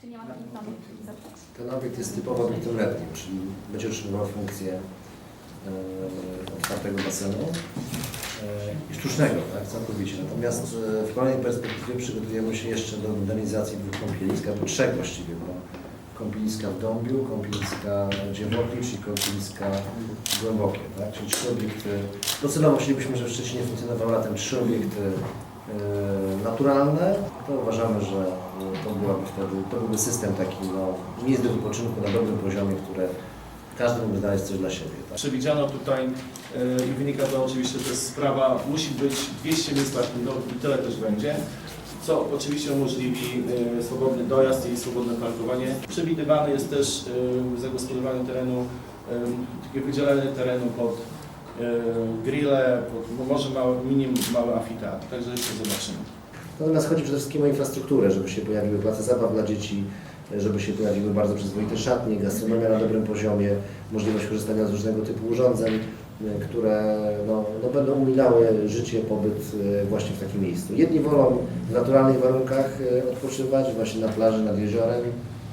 Czy nie ma? Ten obiekt jest typowo obiektem letnim, czyli będzie utrzymywał funkcję e, otwartego basenu e, i sztucznego, tak, całkowicie. Natomiast e, w kolejnej perspektywie przygotujemy się jeszcze do modernizacji dwóch kąpielisk, albo trzech właściwie, bo kąpieliska w Dąbiu, kąpieliska Dziewotli, czyli kąpieliska głębokie, tak, czyli trzy obiekty. Docelowo chcielibyśmy, żeby w Szczecinie funkcjonowały latem trzy obiekty naturalne, to uważamy, że e, to byłaby wtedy, to byłby system taki, no, miejsc do wypoczynku na dobrym poziomie, które każdy mógłby znaleźć coś dla siebie. Tak? Przewidziano tutaj e, i wynika to oczywiście, to jest sprawa, musi być 200 miejsc parkingowych i tyle też będzie, co oczywiście umożliwi e, swobodny dojazd i swobodne parkowanie. Przewidywane jest też e, zagospodarowanie terenu, e, takie wydzielenie terenu pod e, grille, pod no może mały, minimum mały amfiteatr, także jeszcze zobaczymy. Natomiast chodzi przede wszystkim o infrastrukturę, żeby się pojawiły place zabaw dla dzieci, żeby się pojawiły bardzo przyzwoite szatnie, gastronomia na dobrym poziomie, możliwość korzystania z różnego typu urządzeń, y, które no, no będą umilały życie, pobyt y, właśnie w takim miejscu. Jedni wolą w naturalnych warunkach odpoczywać, właśnie na plaży, nad jeziorem,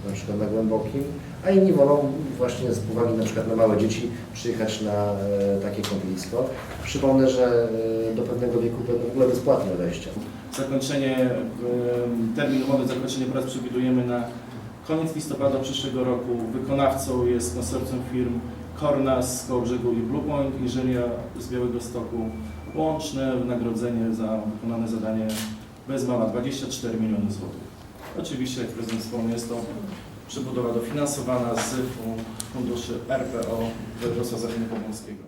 na przykład na głębokim, a inni wolą właśnie z uwagi na przykład na małe dzieci przyjechać na e, takie kąpielisko. Przypomnę, że e, do pewnego wieku będą w ogóle bezpłatne wejścia. Zakończenie, termin umowy zakończenie prac przewidujemy na koniec listopada przyszłego roku. Wykonawcą jest konsorcjum firm Kornas z Kołobrzegu i Bluepoint, inżynier z Białego Stoku. Łączne wynagrodzenie za wykonane zadanie bez mała 24 miliony złotych. Oczywiście, jak prezydent wspomniał, jest to przebudowa dofinansowana z funduszy RPO Województwa Zachodniopomorskiego.